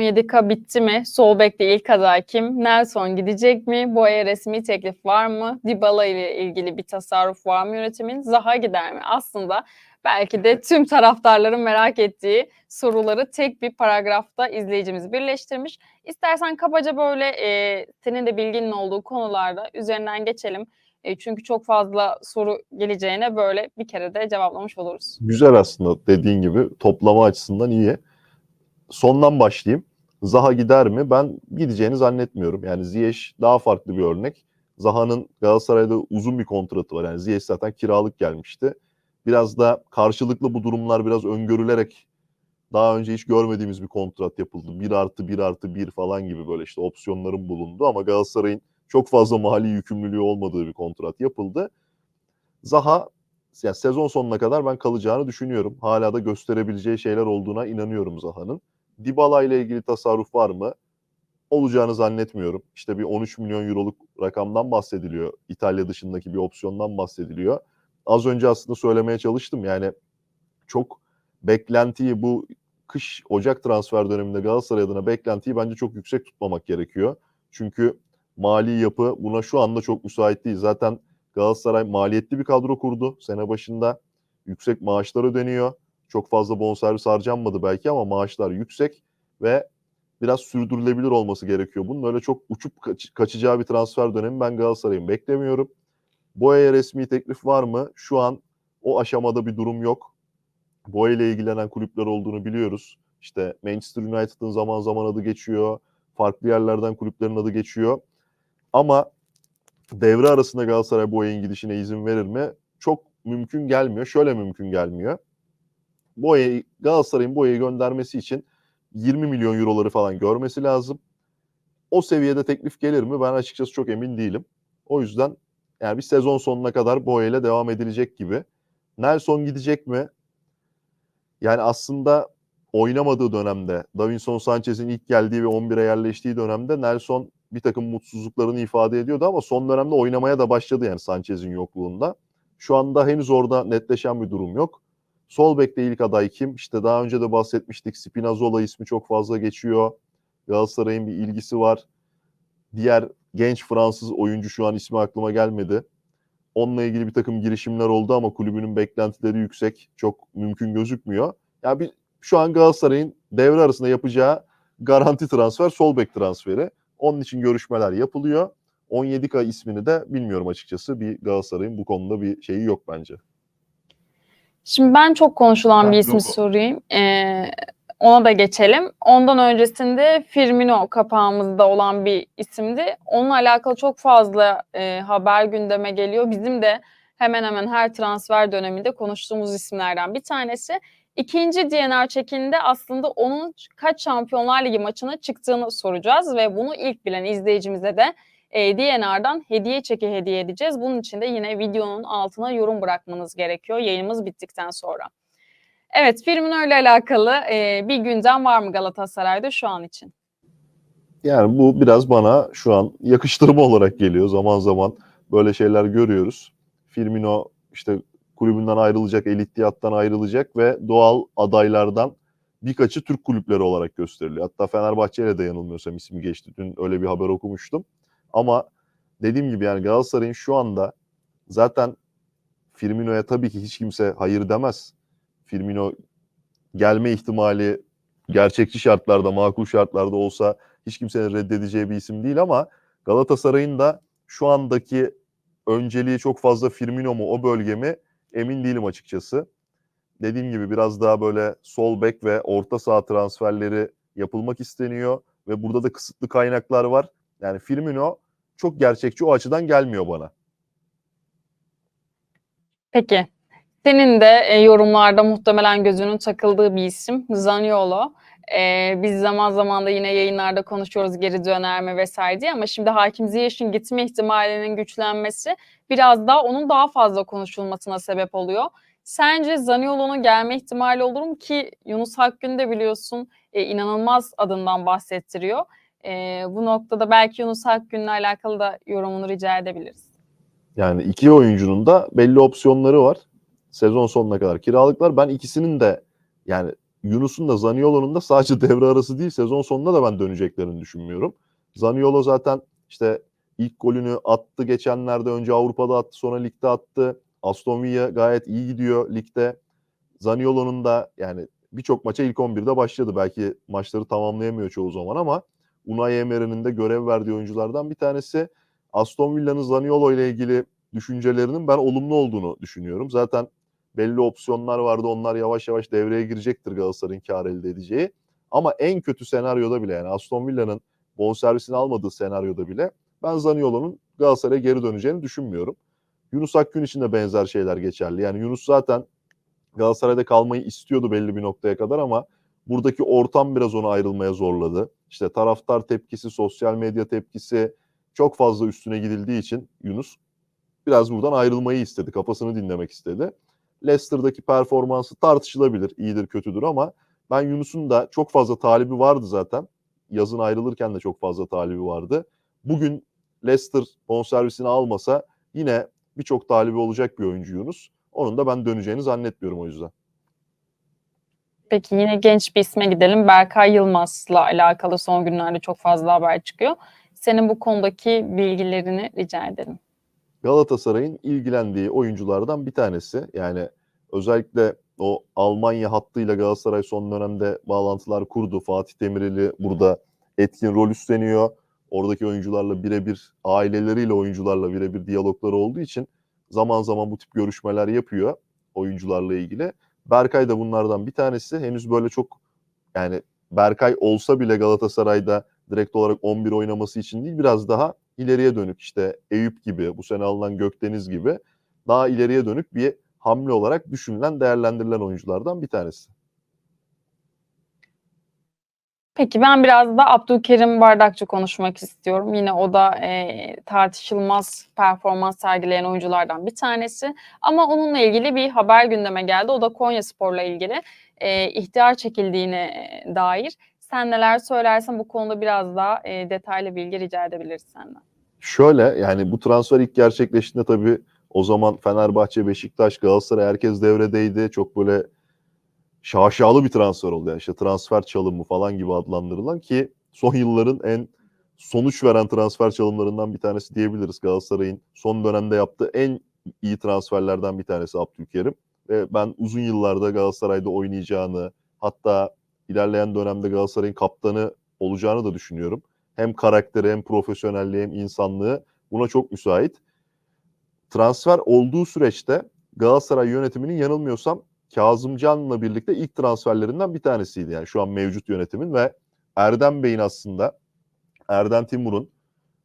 17K bitti mi? Sol bekte ilk aday kim? Nelson gidecek mi? Boya resmi teklif var mı? Dybala ile ilgili bir tasarruf var mı yönetimin? Zaha gider mi? Aslında belki de tüm taraftarların merak ettiği soruları tek bir paragrafta izleyicimiz birleştirmiş. İstersen kabaca böyle e, senin de bilginin olduğu konularda üzerinden geçelim. E, çünkü çok fazla soru geleceğine böyle bir kere de cevaplamış oluruz. Güzel aslında dediğin gibi toplama açısından iyi. Sondan başlayayım. Zaha gider mi? Ben gideceğini zannetmiyorum. Yani Ziyech daha farklı bir örnek. Zaha'nın Galatasaray'da uzun bir kontratı var. Yani Ziyech zaten kiralık gelmişti. Biraz da karşılıklı bu durumlar biraz öngörülerek daha önce hiç görmediğimiz bir kontrat yapıldı. 1 artı 1 artı 1 falan gibi böyle işte opsiyonların bulundu ama Galatasaray'ın çok fazla mali yükümlülüğü olmadığı bir kontrat yapıldı. Zaha yani sezon sonuna kadar ben kalacağını düşünüyorum. Hala da gösterebileceği şeyler olduğuna inanıyorum Zaha'nın. Dybala ile ilgili tasarruf var mı? Olacağını zannetmiyorum. İşte bir 13 milyon euroluk rakamdan bahsediliyor. İtalya dışındaki bir opsiyondan bahsediliyor. Az önce aslında söylemeye çalıştım. Yani çok beklentiyi bu kış Ocak transfer döneminde Galatasaray adına beklentiyi bence çok yüksek tutmamak gerekiyor. Çünkü mali yapı buna şu anda çok müsait değil. Zaten Galatasaray maliyetli bir kadro kurdu. Sene başında yüksek maaşlar ödeniyor. Çok fazla bonservis harcanmadı belki ama maaşlar yüksek ve biraz sürdürülebilir olması gerekiyor. Bunun öyle çok uçup kaç- kaçacağı bir transfer dönemi ben Galatasaray'ın beklemiyorum. Boya'ya resmi teklif var mı? Şu an o aşamada bir durum yok. Boya ile ilgilenen kulüpler olduğunu biliyoruz. İşte Manchester United'ın zaman zaman adı geçiyor. Farklı yerlerden kulüplerin adı geçiyor. Ama devre arasında Galatasaray Boya'nın gidişine izin verir mi? Çok mümkün gelmiyor. Şöyle mümkün gelmiyor. Boya'yı Galatasaray'ın Boya'yı göndermesi için 20 milyon euroları falan görmesi lazım. O seviyede teklif gelir mi? Ben açıkçası çok emin değilim. O yüzden yani bir sezon sonuna kadar Boya ile devam edilecek gibi. Nelson gidecek mi? Yani aslında oynamadığı dönemde, Davinson Sanchez'in ilk geldiği ve 11'e yerleştiği dönemde Nelson bir takım mutsuzluklarını ifade ediyordu ama son dönemde oynamaya da başladı yani Sanchez'in yokluğunda. Şu anda henüz orada netleşen bir durum yok. Sol bekte ilk aday kim? İşte daha önce de bahsetmiştik. Spinazzola ismi çok fazla geçiyor. Galatasaray'ın bir ilgisi var. Diğer genç Fransız oyuncu şu an ismi aklıma gelmedi. Onunla ilgili bir takım girişimler oldu ama kulübünün beklentileri yüksek. Çok mümkün gözükmüyor. Yani bir, şu an Galatasaray'ın devre arasında yapacağı garanti transfer sol bek transferi. Onun için görüşmeler yapılıyor. 17K ismini de bilmiyorum açıkçası. Bir Galatasaray'ın bu konuda bir şeyi yok bence. Şimdi ben çok konuşulan Ben bir ismi yok. sorayım. Ee, ona da geçelim. Ondan öncesinde Firmino kapağımızda olan bir isimdi. Onunla alakalı çok fazla e, haber gündeme geliyor. Bizim de hemen hemen her transfer döneminde konuştuğumuz isimlerden bir tanesi. İkinci DNR çekinde aslında onun kaç Şampiyonlar Ligi maçına çıktığını soracağız ve bunu ilk bilen izleyicimize de e, DNR'dan hediye çeki hediye edeceğiz. Bunun için de yine videonun altına yorum bırakmanız gerekiyor yayınımız bittikten sonra. Evet Firmino ile alakalı e, bir gündem var mı Galatasaray'da şu an için? Yani bu biraz bana şu an yakıştırma olarak geliyor. Zaman zaman böyle şeyler görüyoruz. Firmino işte kulübünden ayrılacak, elitiyattan ayrılacak ve doğal adaylardan birkaçı Türk kulüpleri olarak gösteriliyor. Hatta Fenerbahçe ile de yanılmıyorsam ismi geçti. Dün öyle bir haber okumuştum. Ama dediğim gibi yani Galatasaray'ın şu anda zaten Firmino'ya tabii ki hiç kimse hayır demez. Firmino gelme ihtimali gerçekçi şartlarda, makul şartlarda olsa hiç kimsenin reddedeceği bir isim değil ama Galatasaray'ın da şu andaki önceliği çok fazla Firmino mu o bölge mi emin değilim açıkçası. Dediğim gibi biraz daha böyle sol bek ve orta saha transferleri yapılmak isteniyor ve burada da kısıtlı kaynaklar var. Yani Firmino çok gerçekçi o açıdan gelmiyor bana. Peki. Senin de e, yorumlarda muhtemelen gözünün takıldığı bir isim Zaniolo. E, biz zaman zaman da yine yayınlarda konuşuyoruz geri döner mi vesaire diye ama şimdi Hakim Ziyech'in gitme ihtimalinin güçlenmesi biraz daha onun daha fazla konuşulmasına sebep oluyor. Sence Zaniolo'nun gelme ihtimali olur mu ki Yunus Akgün de biliyorsun e, inanılmaz adından bahsettiriyor. E, bu noktada belki Yunus Akgün'le alakalı da yorumunu rica edebiliriz. Yani iki oyuncunun da belli opsiyonları var. Sezon sonuna kadar kiralıklar. Ben ikisinin de yani Yunus'un da Zaniolo'nun da sadece devre arası değil sezon sonunda da ben döneceklerini düşünmüyorum. Zaniolo zaten işte ilk golünü attı geçenlerde önce Avrupa'da attı sonra ligde attı. Aston Villa gayet iyi gidiyor ligde. Zaniolo'nun da yani birçok maça ilk 11'de başladı. Belki maçları tamamlayamıyor çoğu zaman ama Unai Emery'nin de görev verdiği oyunculardan bir tanesi. Aston Villa'nın Zaniolo ile ilgili düşüncelerinin ben olumlu olduğunu düşünüyorum. Zaten belli opsiyonlar vardı. Onlar yavaş yavaş devreye girecektir Galatasaray'ın kar elde edeceği. Ama en kötü senaryoda bile yani Aston Villa'nın bonservisini almadığı senaryoda bile ben Zaniolo'nun Galatasaray'a geri döneceğini düşünmüyorum. Yunus Akgün için de benzer şeyler geçerli. Yani Yunus zaten Galatasaray'da kalmayı istiyordu belli bir noktaya kadar ama buradaki ortam biraz onu ayrılmaya zorladı. İşte taraftar tepkisi, sosyal medya tepkisi çok fazla üstüne gidildiği için Yunus biraz buradan ayrılmayı istedi. Kafasını dinlemek istedi. Leicester'daki performansı tartışılabilir. iyidir kötüdür ama ben Yunus'un da çok fazla talibi vardı zaten. Yazın ayrılırken de çok fazla talibi vardı. Bugün Leicester bonservisini almasa yine birçok talibi olacak bir oyuncu Yunus. Onun da ben döneceğini zannetmiyorum o yüzden. Peki yine genç bir isme gidelim. Berkay Yılmaz'la alakalı son günlerde çok fazla haber çıkıyor. Senin bu konudaki bilgilerini rica ederim. Galatasaray'ın ilgilendiği oyunculardan bir tanesi. Yani özellikle o Almanya hattıyla Galatasaray son dönemde bağlantılar kurdu. Fatih Demireli burada etkin rol üstleniyor. Oradaki oyuncularla birebir, aileleriyle oyuncularla birebir diyalogları olduğu için zaman zaman bu tip görüşmeler yapıyor oyuncularla ilgili. Berkay da bunlardan bir tanesi. Henüz böyle çok yani Berkay olsa bile Galatasaray'da direkt olarak 11 oynaması için değil biraz daha ileriye dönük işte Eyüp gibi bu sene alınan Gökdeniz gibi daha ileriye dönük bir hamle olarak düşünülen değerlendirilen oyunculardan bir tanesi. Peki ben biraz da Abdülkerim Bardakçı konuşmak istiyorum. Yine o da e, tartışılmaz performans sergileyen oyunculardan bir tanesi. Ama onunla ilgili bir haber gündeme geldi. O da Konya Spor'la ilgili e, ihtiyar çekildiğine dair. Sen neler söylersen bu konuda biraz daha e, detaylı bilgi rica edebiliriz senden. Şöyle yani bu transfer ilk gerçekleştiğinde tabii o zaman Fenerbahçe, Beşiktaş, Galatasaray herkes devredeydi. Çok böyle şaşalı bir transfer oldu. Yani işte transfer çalımı falan gibi adlandırılan ki son yılların en sonuç veren transfer çalımlarından bir tanesi diyebiliriz. Galatasaray'ın son dönemde yaptığı en iyi transferlerden bir tanesi Abdülkerim. Ve ben uzun yıllarda Galatasaray'da oynayacağını hatta ilerleyen dönemde Galatasaray'ın kaptanı olacağını da düşünüyorum. Hem karakteri hem profesyonelliği hem insanlığı buna çok müsait. Transfer olduğu süreçte Galatasaray yönetiminin yanılmıyorsam Kazımcan'la birlikte ilk transferlerinden bir tanesiydi. Yani şu an mevcut yönetimin ve Erdem Bey'in aslında Erdem Timur'un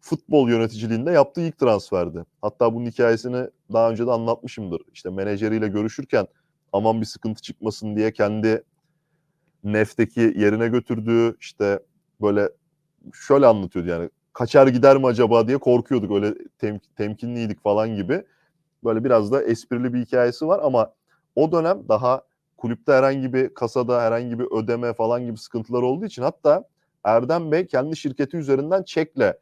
futbol yöneticiliğinde yaptığı ilk transferdi. Hatta bunun hikayesini daha önce de anlatmışımdır. İşte menajeriyle görüşürken aman bir sıkıntı çıkmasın diye kendi Nef'teki yerine götürdüğü işte böyle şöyle anlatıyordu yani kaçar gider mi acaba diye korkuyorduk öyle tem- temkinliydik falan gibi. Böyle biraz da esprili bir hikayesi var ama o dönem daha kulüpte herhangi bir kasada herhangi bir ödeme falan gibi sıkıntılar olduğu için hatta Erdem Bey kendi şirketi üzerinden çekle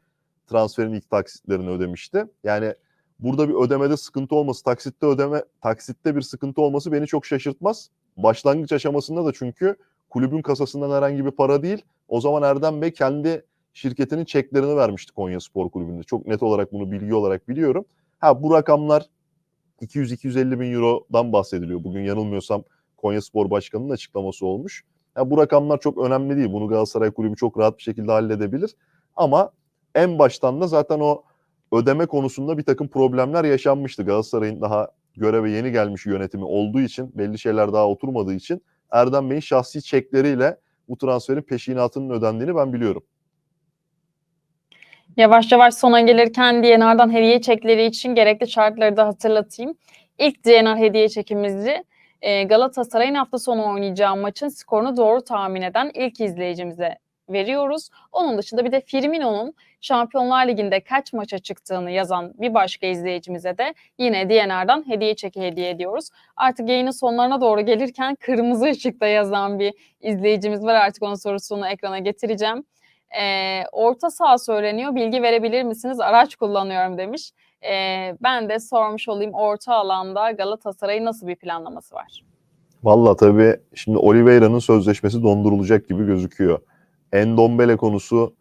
transferin ilk taksitlerini ödemişti. Yani burada bir ödemede sıkıntı olması, taksitte ödeme, taksitte bir sıkıntı olması beni çok şaşırtmaz. Başlangıç aşamasında da çünkü kulübün kasasından herhangi bir para değil. O zaman Erdem Bey kendi şirketinin çeklerini vermişti Konya Spor Kulübü'nde. Çok net olarak bunu bilgi olarak biliyorum. Ha bu rakamlar 200-250 bin Euro'dan bahsediliyor. Bugün yanılmıyorsam Konya Spor Başkanı'nın açıklaması olmuş. Ya bu rakamlar çok önemli değil. Bunu Galatasaray Kulübü çok rahat bir şekilde halledebilir. Ama en baştan da zaten o ödeme konusunda bir takım problemler yaşanmıştı. Galatasaray'ın daha göreve yeni gelmiş yönetimi olduğu için belli şeyler daha oturmadığı için Erdem Bey'in şahsi çekleriyle bu transferin peşinatının ödendiğini ben biliyorum. Yavaş yavaş sona gelirken DNR'dan hediye çekleri için gerekli şartları da hatırlatayım. İlk DNR hediye çekimizi e, Galatasaray'ın hafta sonu oynayacağı maçın skorunu doğru tahmin eden ilk izleyicimize veriyoruz. Onun dışında bir de Firmino'nun Şampiyonlar Ligi'nde kaç maça çıktığını yazan bir başka izleyicimize de yine DNR'dan hediye çeki hediye ediyoruz. Artık yayının sonlarına doğru gelirken kırmızı ışıkta yazan bir izleyicimiz var. Artık onun sorusunu ekrana getireceğim. E, orta saha söyleniyor. Bilgi verebilir misiniz? Araç kullanıyorum demiş. E, ben de sormuş olayım orta alanda Galatasaray'ın nasıl bir planlaması var? Valla tabii şimdi Oliveira'nın sözleşmesi dondurulacak gibi gözüküyor. Endombele konusu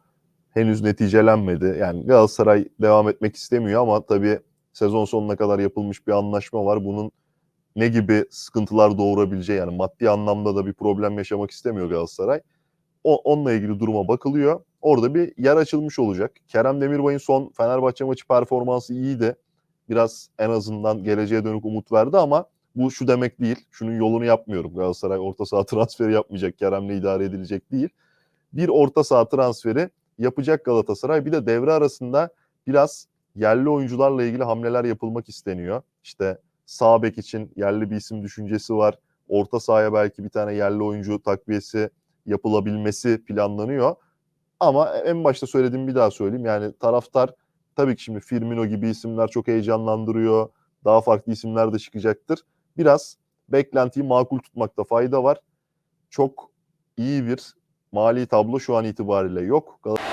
henüz neticelenmedi. Yani Galatasaray devam etmek istemiyor ama tabii sezon sonuna kadar yapılmış bir anlaşma var. Bunun ne gibi sıkıntılar doğurabileceği yani maddi anlamda da bir problem yaşamak istemiyor Galatasaray. O, onunla ilgili duruma bakılıyor. Orada bir yer açılmış olacak. Kerem Demirbay'ın son Fenerbahçe maçı performansı iyiydi. Biraz en azından geleceğe dönük umut verdi ama bu şu demek değil. Şunun yolunu yapmıyorum. Galatasaray orta saha transferi yapmayacak. Kerem'le idare edilecek değil. Bir orta saha transferi yapacak Galatasaray. Bir de devre arasında biraz yerli oyuncularla ilgili hamleler yapılmak isteniyor. İşte sağ bek için yerli bir isim düşüncesi var. Orta sahaya belki bir tane yerli oyuncu takviyesi yapılabilmesi planlanıyor. Ama en başta söylediğim bir daha söyleyeyim. Yani taraftar tabii ki şimdi Firmino gibi isimler çok heyecanlandırıyor. Daha farklı isimler de çıkacaktır. Biraz beklentiyi makul tutmakta fayda var. Çok iyi bir mali tablo şu an itibariyle yok. Gal-